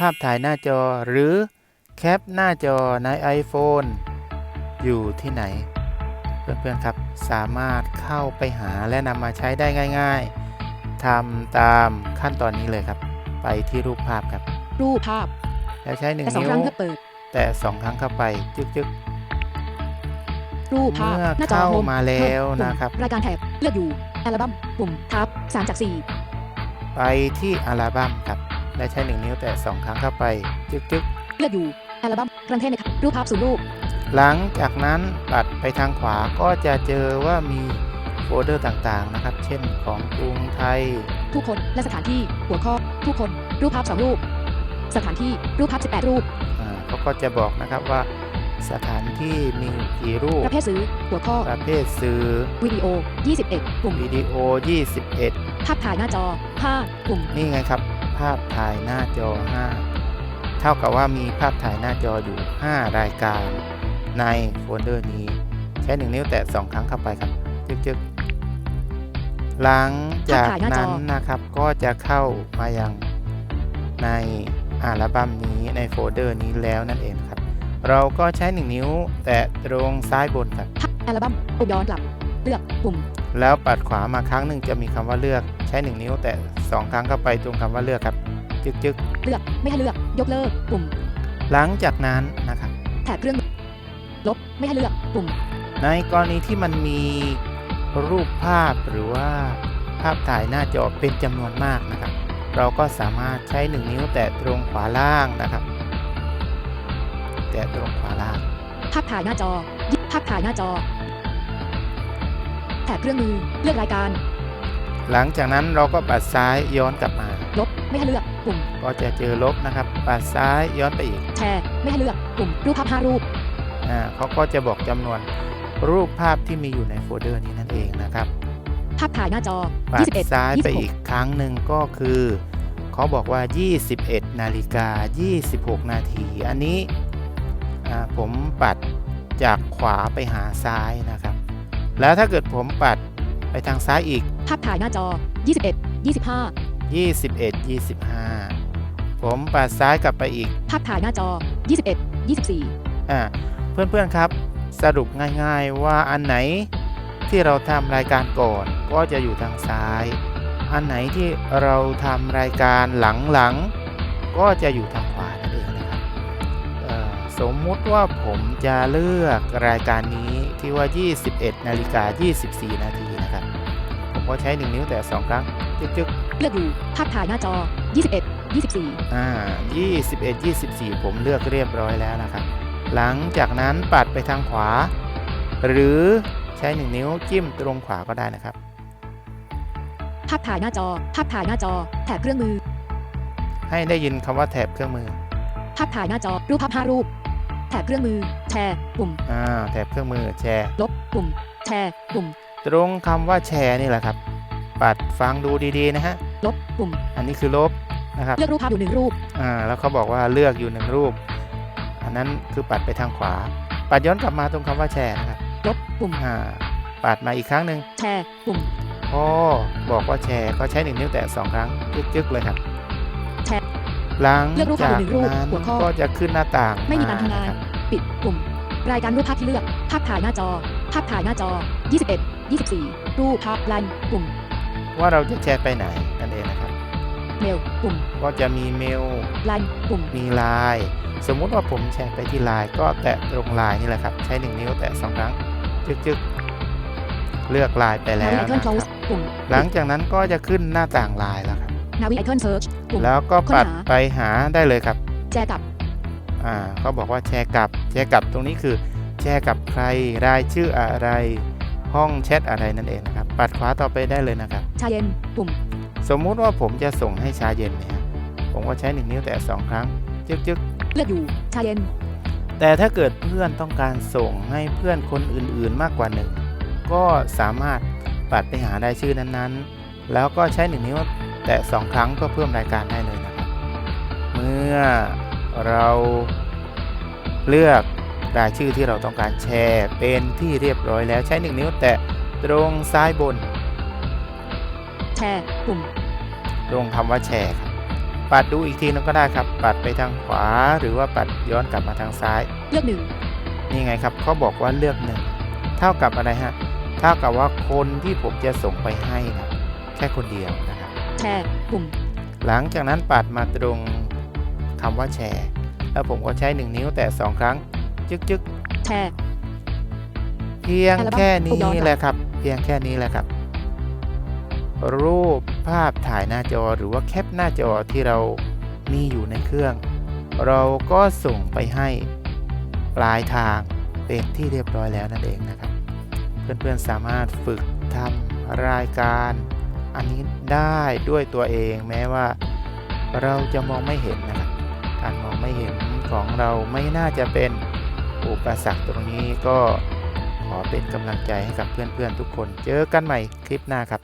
ภาพถ่ายหน้าจอหรือแคปหน้าจอใน iPhone อยู่ที่ไหน เพื่อนๆครับสามารถเข้าไปหาและนำมาใช้ได้ง่ายๆทำตามขั้นตอนนี้เลยครับ ไปที่รูปภาพครับ รูปภาพ แล้วใช้หนึ่งแต่สองนิ้ควรั้งเพื่อเปิดแต่สองครั้งเข้าไปจึ๊กรูปๆภาพเมื่อหน้าจอเข้าโฮมมาแล้วปุ่มนะครับรายการแถบเลือกอยู่อัลบั้มปุ่มทับ3จากไปที่อัลบั้มครับ และใช้หนึ่งนิ้วแต่สองครั้งเข้าไป จึ๊กๆ4เลือกอยู่อัลบั้มรังเทศในรูปภาพศูนย์รูป หลังจากนั้นปัดไปทางขวาก็จะเจอว่ามีโฟลเดอร์ต่างๆนะครับ เช่นของกรุงไทยผู้คนและสถานที่หัวข้อผู้คน รูปภาพสองรูป สถานที่รูปภาพ 18 รูปอ่าเขาก็จะบอกนะครับว่าสถานที่มีกี่รูป ประเภทสื่อหัวข้อประเภทสื่อวิดีโอ 21ปุ่มวิดีโอ 21 ภาพถ่ายหน้าจอ5ปุ่มนี่ไงครับ ภาพถ่ายหน้าจอ 5 เท่ากับว่ามีภาพถ่ายหน้าจออยู่ 5 รายการในโฟลเดอร์นี้ ใช้ 1 นิ้วแตะ 2 ครั้งเข้าไปครับจึ๊กๆหลังจากนั้นนะครับก็จะเข้ามายังในอัลบั้มนี้ในโฟลเดอร์นี้แล้วนั่นเองครับ เราก็ใช้ 1 นิ้วแตะตรงซ้ายบนครับอัลบั้มปุ่มย้อนกลับ เลือกปุ่ม แล้วปัดขวามาครั้งหนึ่งจะมีคำว่าเลือกใช้ 1 นิ้ว แตะ2ครั้งเข้าไปตรงคำว่าเลือกครับ จึ๊กๆเลือกไม่ให้เลือก ยกเลิกปุ่ม หลังจากนั้นนะครับแถบเครื่องลบไม่ให้เลือกปุ่ม ในกรณีที่มันมีรูปภาพหรือว่าภาพถ่ายหน้าจอเป็นจำนวนมากนะครับ เราก็สามารถใช้ 1 นิ้วแตะตรงขวาล่างนะครับ แตะตรงขวาล่าง ภาพถ่ายหน้าจอยิภาพถ่ายหน้าจอ แถบเครื่องมือ เลือกรายการ หลังจากนั้นเราก็ปัดซ้ายย้อนกลับมา ลบ ไม่ให้เลือก ปุ่ม ก็จะเจอลบนะครับ ปัดซ้ายย้อนไปอีก แชร์ ไม่ให้เลือก ปุ่ม รูปภาพ5รูป อ่าเขาก็จะบอกจำนวนรูปภาพที่มีอยู่ในโฟลเดอร์นี้นั่นเองนะครับ ภาพถ่ายหน้าจอปัด21ซ้ายไปอีก26ครั้งหนึ่งก็คือ เขาบอกว่า 21 นาฬิกา 26 นาที อันนี้อ่าผมปัดจากขวาไปหาซ้ายนะครับ แล้วถ้าเกิดผมปัดไปทางซ้ายอีก ภาพถ่ายหน้าจอ 21 25 21 25 ผมปัดซ้ายกลับไปอีก ภาพถ่ายหน้าจอ 21 24 อ่าเพื่อนๆครับ สรุปง่ายๆว่าอันไหนที่เราทำรายการก่อนก็จะอยู่ทางซ้าย อันไหนที่เราทำรายการหลังๆ ก็จะอยู่ทางขวานั่นเองนะครับเอ่อ สมมุติว่าผมจะเลือกรายการนี้ที่ว่า 21 นาฬิกา 24 นาทีนะครับ ผมก็ใช้ 1 นิ้วแต่ 2 ครั้ง จึ๊กๆ เลือกอยู่ภาพถ่ายหน้าจอ 21 24 อ่า 21 24 ผมเลือกเรียบร้อยแล้วนะครับ หลังจากนั้นปัดไปทางขวา หรือใช้ 1 นิ้วจิ้มตรงขวาก็ได้นะครับ ภาพถ่ายหน้าจอ ภาพถ่ายหน้าจอ แถบเครื่องมือ ให้ได้ยินคำว่าแถบเครื่องมือ ภาพถ่ายหน้าจอ รูปภาพ5รูป แถบเครื่องมือ แชร์ปุ่มอ่าแถบเครื่องมือแชร์ ลบปุ่ม แชร์ปุ่ม ตรงคำว่าแชร์นี่แหละครับ ปัดฟังดูดีๆนะฮะ ลบปุ่ม อันนี้คือลบนะครับ เลือกรูปภาพอยู่หนึ่งรูป อ่า แล้วเขาบอกว่าเลือกอยู่หนึ่งรูป อันนั้นคือปัดไปทางขวา ปัดย้อนกลับมาตรงคำว่าแชร์นะครับ ลบปุ่ม อ่า ปัดมาอีกครั้งหนึ่งแชร์ปุ่มพอบอกว่าแชร์ก็ใช้หนึ่งนิ้วแตะสองครั้งจึ๊กๆเลยครับ แชร์ หลังเลือกรูปจากภาพหนึ่งรูปนั้นหัวข้อก็จะขึ้นหน้าต่าง ไม่มีการทำงานะครับปิดปุ่ม รายการรูปภาพที่เลือก ภาพถ่ายหน้าจอ ภาพถ่ายหน้าจอ 21 24 รูปภาพไลน์ปุ่ม ว่าเราจะแชร์ไปไหนนั่นเองนะครับเมลปุ่ม ก็จะมีเมลไลน์ปุ่ม มีไลน์สมมุติว่าผมแชร์ไปที่ไลน์ก็แตะตรงไลน์นี่แหละครับ ใช้หนึ่งนิ้วแตะสองครั้ง จึ๊กๆ เลือกไลน์ไปแล้ว Navi นะ Icon ครับ Close ปุ่มหลังจากนั้นก็จะขึ้นหน้าต่างไลน์แล้วครับ Navi Icon Search ปุ่มแล้วก็ค้นหาปัดไปหาได้เลยครับ แชร์กับอ่าเขาบอกว่าแชร์กับแชร์กับตรงนี้คือ แชร์กับใครรายชื่ออะไร ห้องแชทอะไรนั่นเองนะครับ ปัดขวาต่อไปได้เลยนะครับ ชาเย็นปุ่ม สมมุติว่าผมจะส่งให้ชาเย็นเนี่ยผมก็ใช้หนึ่งนิ้วแต่สองครั้งจึ๊กจึ๊กเลือกอยู่ชาเย็น แต่ถ้าเกิดเพื่อนต้องการส่งให้เพื่อนคนอื่นๆมากกว่าหนึ่งก็สามารถปัดไปหารายชื่อนั้นๆ แล้วก็ใช้หนึ่งนิ้วแตะสองครั้งเพื่อเพิ่มรายการได้เลยนะครับ เมื่อเราเลือกรายชื่อที่เราต้องการแชร์เป็นที่เรียบร้อยแล้วใช้หนึ่งนิ้วแตะตรงซ้ายบน แชร์ปุ่มตรงคำว่าแชร์ครับปัดดูอีกทีนึงก็ได้ครับ ปัดไปทางขวาหรือว่าปัดย้อนกลับมาทางซ้าย เลือกหนึ่งนี่ไงครับเขาบอกว่าเลือกหนึ่งเท่ากับอะไรฮะ เท่ากับว่าคนที่ผมจะส่งไปให้นะแค่คนเดียวนะครับ แชร์ปุ่ม หลังจากนั้นปัดมาตรงคำว่าแชร์ แล้วผมก็ใช้ 1 นิ้วแต่ 2 ครั้ง จึกจึกแชร์เพียงอัลบั้มแค่นี้ย้อนหลังแหละครับ เพียงแค่นี้แหละครับ รูปภาพถ่ายหน้าจอหรือว่าแคปหน้าจอที่เรามีอยู่ในเครื่อง เราก็ส่งไปให้ปลายทางเป็นที่เรียบร้อยแล้วนั่นเองนะครับ เพื่อนๆสามารถฝึกทำรายการ อันนี้ได้ด้วยตัวเองแม้ว่าเราจะมองไม่เห็นนะครับการมองไม่เห็นของเราไม่น่าจะเป็นอุปสรรคตรงนี้ก็ขอเป็นกำลังใจให้กับเพื่อนๆทุกคน เจอกันใหม่คลิปหน้าครับ